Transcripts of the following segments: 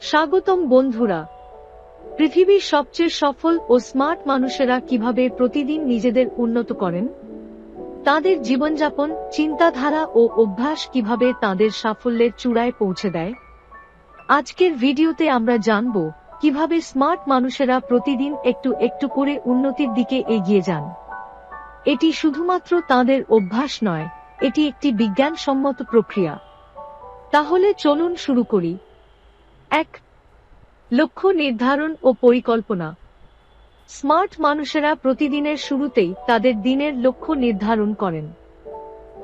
স্বাগতম বন্ধুরা। পৃথিবীর সবচেয়ে সফল ও স্মার্ট মানুষেরা কীভাবে প্রতিদিন নিজেদের উন্নত করেন? তাদের জীবনযাপন, চিন্তাধারা ও অভ্যাস কীভাবে তাদের সাফল্যের চূড়ায় পৌঁছে দেয়? আজকের ভিডিওতে আমরা জানব কীভাবে স্মার্ট মানুষেরা প্রতিদিন একটু একটু করে উন্নতির দিকে এগিয়ে যান। এটি শুধুমাত্র তাদের অভ্যাস নয়, এটি একটি বিজ্ঞানসম্মত প্রক্রিয়া। তাহলে চলুন শুরু করি। এক, লক্ষ্য নির্ধারণ ও পরিকল্পনা। স্মার্ট মানুষেরা প্রতিদিনের শুরুতেই তাদের দিনের লক্ষ্য নির্ধারণ করেন।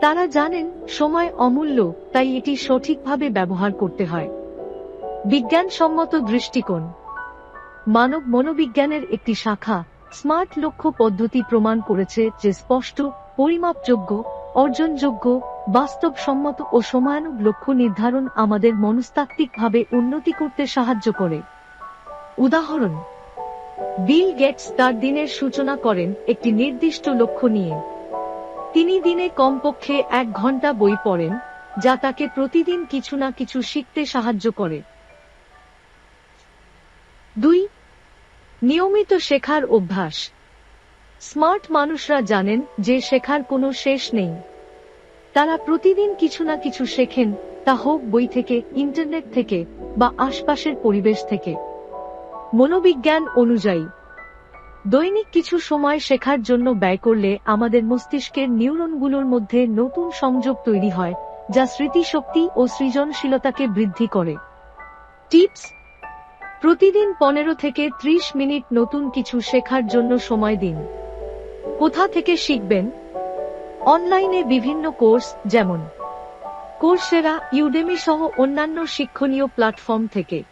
তারা জানেন সময় অমূল্য, তাই এটি সঠিকভাবে ব্যবহার করতে হয়। বিজ্ঞানসম্মত দৃষ্টিকোণ। মানব মনোবিজ্ঞানের একটি শাখা, স্মার্ট লক্ষ্য পদ্ধতি প্রমাণ করেছে যে স্পষ্ট, পরিমাপযোগ্য, অর্জনযোগ্য বাস্তবসম্মত ও সময়ানুগ লক্ষ্য নির্ধারণ আমাদের মনস্তাত্ত্বিকভাবে উন্নতি করতে সাহায্য করে। উদাহরণ, বিল গেটস তার দিনের সূচনা করেন একটি নির্দিষ্ট লক্ষ্য নিয়ে। তিনি দিনে কমপক্ষে এক ঘণ্টা বই পড়েন, যা তাকে প্রতিদিন কিছু না কিছু শিখতে সাহায্য করে। দুই, নিয়মিত শেখার অভ্যাস। স্মার্ট মানুষরা জানেন যে শেখার কোনো শেষ নেই। তারা প্রতিদিন কিছু না কিছু শেখেন, তা হোক বই থেকে, ইন্টারনেট থেকে, বা আশপাশের পরিবেশ থেকে। মনোবিজ্ঞান অনুযায়ী, দৈনিক কিছু সময় শেখার জন্য ব্যয় করলে আমাদের মস্তিষ্কের নিউরনগুলোর মধ্যে নতুন সংযোগ তৈরি হয়, যা স্মৃতিশক্তি ও সৃজনশীলতাকে বৃদ্ধি করে। টিপস, প্রতিদিন পনেরো থেকে ত্রিশ মিনিট নতুন কিছু শেখার জন্য সময় দিন। কোথা থেকে শিখবেন? অনলাইনে বিভিন্ন কোর্স যেমন কোর্সেরা ইউডেমি সহ অন্যান্য শিক্ষণীয় প্ল্যাটফর্ম থেকে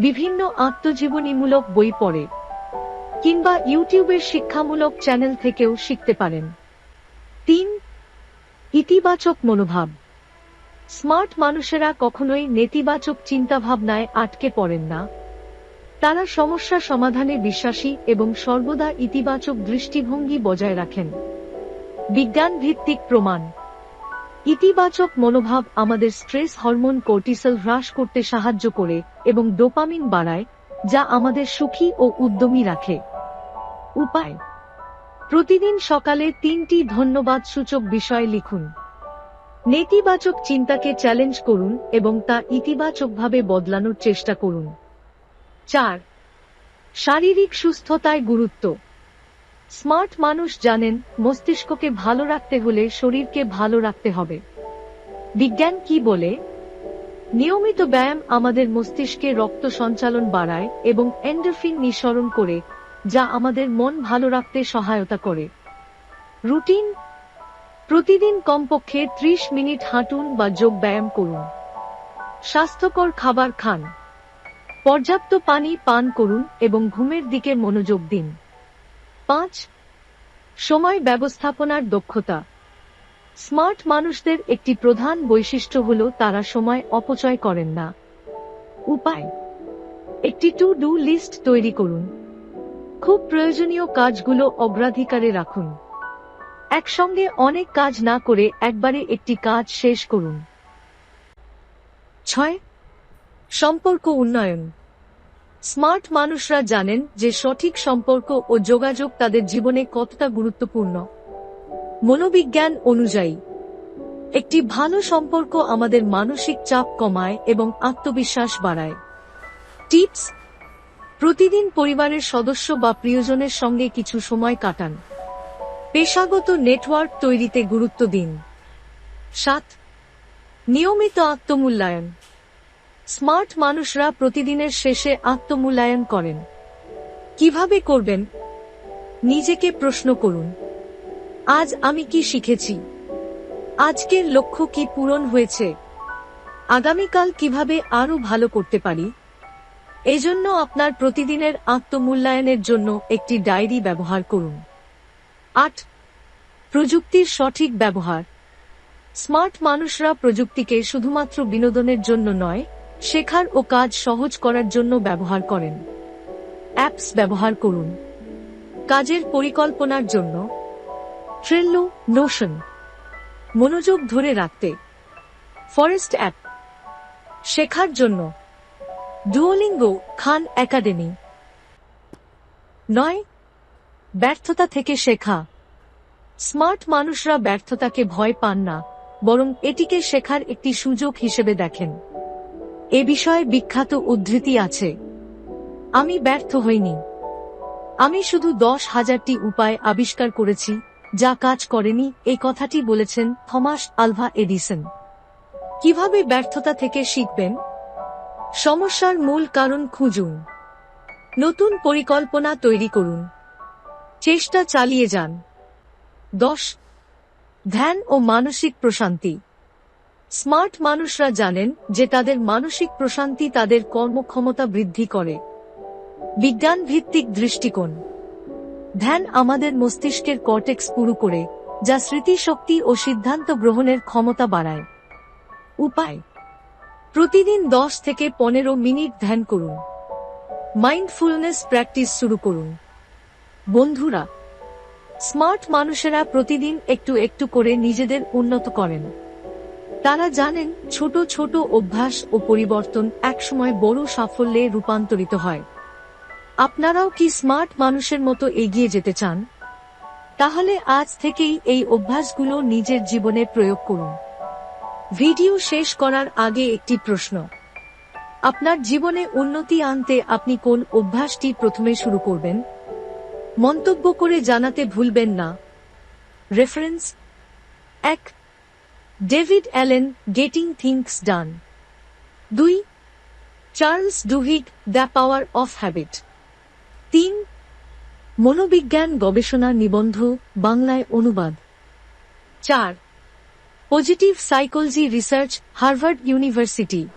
বিভিন্ন আত্মজীবনীমূলক বই পড়ে কিংবা ইউটিউবের শিক্ষামূলক চ্যানেল থেকেও শিখতে পারেন। তিন, ইতিবাচক মনোভাব। স্মার্ট মানুষেরা কখনোই নেতিবাচক চিন্তাভাবনায় আটকে পড়েন না। তারা সমস্যা সমাধানে বিশ্বাসী এবং সর্বদা ইতিবাচক দৃষ্টিভঙ্গি বজায় রাখেন। বিজ্ঞান ভিত্তিক প্রমাণ। ইতিবাচক মনোভাব আমাদের স্ট্রেস হরমোন কোর্টিসল হ্রাস করতে সাহায্য করে এবং ডোপামিন বাড়ায়, যা আমাদের সুখী ও উদ্যমী রাখে। উপায়। প্রতিদিন সকালে তিনটি ধন্যবাদ সূচক বিষয় লিখুন। নেতিবাচক চিন্তাকে চ্যালেঞ্জ করুন এবং তা ইতিবাচকভাবে বদলানোর চেষ্টা করুন। চার। শারীরিক সুস্থতায় গুরুত্ব। স্মার্ট মানুষ জানেন, মস্তিষ্ককে ভালো রাখতে হলে শরীরকে ভালো রাখতে হবে। বিজ্ঞান কি বলে? নিয়মিত ব্যায়াম আমাদের মস্তিষ্কে রক্ত সঞ্চালন বাড়ায় এবং এন্ডোফিন নিঃসরণ করে, যা আমাদের মন ভালো রাখতে সহায়তা করে। রুটিন? প্রতিদিন কমপক্ষে ত্রিশ মিনিট হাঁটুন বা যোগ ব্যায়াম করুন। স্বাস্থ্যকর খাবার খান। পর্যাপ্ত পানি পান করুন এবং ঘুমের দিকে মনোযোগ দিন। পাঁচ, সময় ব্যবস্থাপনার দক্ষতা। স্মার্ট মানুষদের একটি প্রধান বৈশিষ্ট্য হল তারা সময় অপচয় করেন না। উপায়, একটি টু ডু লিস্ট তৈরি করুন। খুব প্রয়োজনীয় কাজগুলো অগ্রাধিকারে রাখুন। একসঙ্গে অনেক কাজ না করে একবারে একটি কাজ শেষ করুন। ছয়, সম্পর্ক উন্নয়ন। স্মার্ট মানুষরা জানেন যে সঠিক সম্পর্ক ও যোগাযোগ তাদের জীবনে কতটা গুরুত্বপূর্ণ। মনোবিজ্ঞান অনুযায়ী, একটি ভালো সম্পর্ক আমাদের মানসিক চাপ কমায় এবং আত্মবিশ্বাস বাড়ায়। টিপস, প্রতিদিন পরিবারের সদস্য বা প্রিয়জনের সঙ্গে কিছু সময় কাটান। পেশাগত নেটওয়ার্ক তৈরিতে গুরুত্ব দিন। সাত, নিয়মিত আত্মমূল্যায়ন। স্মার্ট মানুষরা প্রতিদিনের শেষে আত্মমূল্যায়ন করেন। কীভাবে করবেন? নিজেকে প্রশ্ন করুন। আজ আমি কি শিখেছি? আজকের লক্ষ্য কি পূরণ হয়েছে? আগামীকাল কীভাবে আরও ভালো করতে পারি? এজন্য আপনার প্রতিদিনের আত্মমূল্যায়নের জন্য একটি ডায়েরি ব্যবহার করুন। আট। প্রযুক্তির সঠিক ব্যবহার। স্মার্ট মানুষরা প্রযুক্তিকে শুধুমাত্র বিনোদনের জন্য নয় শেখার ও কাজ সহজ করার জন্য ব্যবহার করেন। অ্যাপস ব্যবহার করুন। কাজের পরিকল্পনার জন্য। Trello Notion. মনোযোগ ধরে রাখতে। Forest app. শেখার জন্য। Duolingo Khan Academy. নয়, ব্যর্থতা থেকে শেখা। স্মার্ট মানুষরা ব্যর্থতাকে ভয় পান না, বরং এটিকে শেখার একটি সুযোগ হিসেবে দেখেন। এ বিষয়ে বিখ্যাত উদ্ধৃতি আছে। আমি ব্যর্থ হইনি। আমি শুধু দশ হাজারটি উপায় আবিষ্কার করেছি, যা কাজ করেনি, এই কথাটি বলেছেন থমাস আলভা এডিসন। কীভাবে ব্যর্থতা থেকে শিখবেন? সমস্যার মূল কারণ খুঁজুন। নতুন পরিকল্পনা তৈরি করুন। চেষ্টা চালিয়ে যান। দশ, ধ্যান ও মানসিক প্রশান্তি। স্মার্ট মানুষরা জানেন যে তাদের মানসিক প্রশান্তি তাদের কর্মক্ষমতা বৃদ্ধি করে। বিজ্ঞান ভিত্তিক দৃষ্টিকোণ। ধ্যান আমাদের মস্তিষ্কের কর্টেক্স পুরু করে, যা স্মৃতিশক্তি ও সিদ্ধান্ত গ্রহণের ক্ষমতা বাড়ায়। উপায়। প্রতিদিন দশ থেকে পনেরো মিনিট ধ্যান করুন। মাইন্ডফুলনেস প্র্যাকটিস শুরু করুন। বন্ধুরা, স্মার্ট মানুষেরা প্রতিদিন একটু একটু করে নিজেদের উন্নত করেন। তারা জানেন ছোট ছোট অভ্যাস ও পরিবর্তন একসময় বড় সাফল্যে রূপান্তরিত হয়। আপনারাও কি স্মার্ট মানুষের মতো এগিয়ে যেতে চান? তাহলে আজ থেকেই এই অভ্যাসগুলো নিজের জীবনে প্রয়োগ করুন। ভিডিও শেষ করার আগে একটি প্রশ্ন। আপনার জীবনে উন্নতি আনতে আপনি কোন অভ্যাসটি প্রথমে শুরু করবেন? মন্তব্য করে জানাতে ভুলবেন না। রেফারেন্স এক David Allen Getting Things Done দুই Charles Duhigg The Power of Habit তিন, মনোবিজ্ঞান গবেষণা নিবন্ধ, বাংলায় অনুবাদ। চার positive psychology research Harvard University